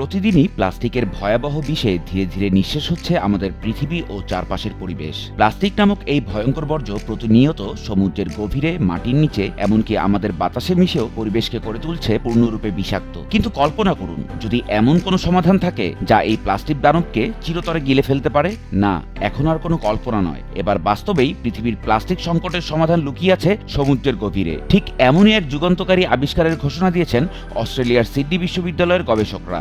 প্রতিদিনই প্লাস্টিকের ভয়াবহ বিষে ধীরে ধীরে নিঃশেষ হচ্ছে আমাদের পৃথিবী ও চারপাশের পরিবেশ। প্লাস্টিক নামক এই ভয়ঙ্কর বর্জ্য প্রতিনিয়ত সমুদ্রের গভীরে, মাটির নিচে, এমনকি আমাদের বাতাসে মিশেও পরিবেশকে করে তুলছে পূর্ণরূপে বিষাক্ত। কিন্তু কল্পনা করুন, যদি এমন কোনো সমাধান থাকে যা এই প্লাস্টিক দানবকে চিরতরে গিলে ফেলতে পারে? না, এখন আর কোনো কল্পনা নয়। এবার বাস্তবেই পৃথিবীর প্লাস্টিক সংকটের সমাধান লুকিয়ে আছে সমুদ্রের গভীরে। ঠিক এমনই এক যুগান্তকারী আবিষ্কারের ঘোষণা দিয়েছেন অস্ট্রেলিয়ার সিডনি বিশ্ববিদ্যালয়ের গবেষকরা।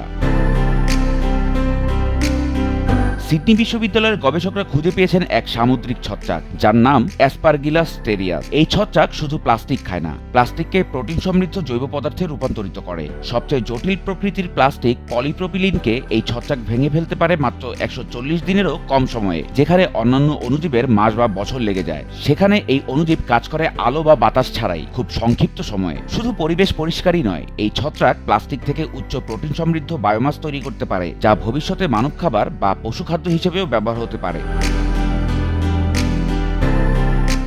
সিডনি বিশ্ববিদ্যালয়ের গবেষকরা খুঁজে পেয়েছেন এক সামুদ্রিক ছত্রাক, যার নাম অ্যাসপারগিলাস টেরিয়াস এই ছত্রাক শুধু প্লাস্টিক খায় না, প্লাস্টিককে প্রোটিন সমৃদ্ধ জৈব পদার্থে রূপান্তরিত করে। সবচেয়ে জটিল প্রকৃতির প্লাস্টিক পলিপ্রোপিলিনকে এই ছত্রাক ভেঙে ফেলতে পারে মাত্র একশো চল্লিশ দিনেরও কম সময়ে, যেখানে অন্যান্য অণুজীবের মাস বা বছর লেগে যায়। সেখানে এই অণুজীব কাজ করে আলো বা বাতাস ছাড়াই, খুব সংক্ষিপ্ত সময়ে। শুধু পরিবেশ পরিষ্কারই নয়, এই ছত্রাক প্লাস্টিক থেকে উচ্চ প্রোটিন সমৃদ্ধ বায়োমাস তৈরি করতে পারে, যা ভবিষ্যতে মানব খাবার বা পশু খাদ্য হিসেবেও ব্যবহার হতে পারে।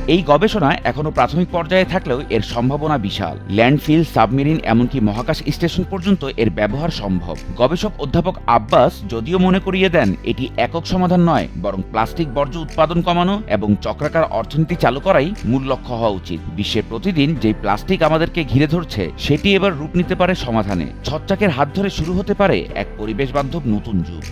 এই গবেষণা এখনও প্রাথমিক পর্যায়ে থাকলেও এর সম্ভাবনা বিশাল। ল্যান্ডফিল, সাবমেরিন, এমনকি মহাকাশ স্টেশন পর্যন্ত এর ব্যবহার সম্ভব। গবেষক অধ্যাপক আব্বাস যদিও মনে করিয়ে দেন, এটি একক সমাধান নয়, বরং প্লাস্টিক বর্জ্য উৎপাদন কমানো এবং চক্রাকার অর্থনীতি চালু করাই মূল লক্ষ্য হওয়া উচিত। বিশ্বে প্রতিদিন যে প্লাস্টিক আমাদেরকে ঘিরে ধরছে, সেটি এবার রূপ নিতে পারে সমাধানে। ছত্রাকের হাত ধরে শুরু হতে পারে এক পরিবেশ বান্ধব নতুন যুগ।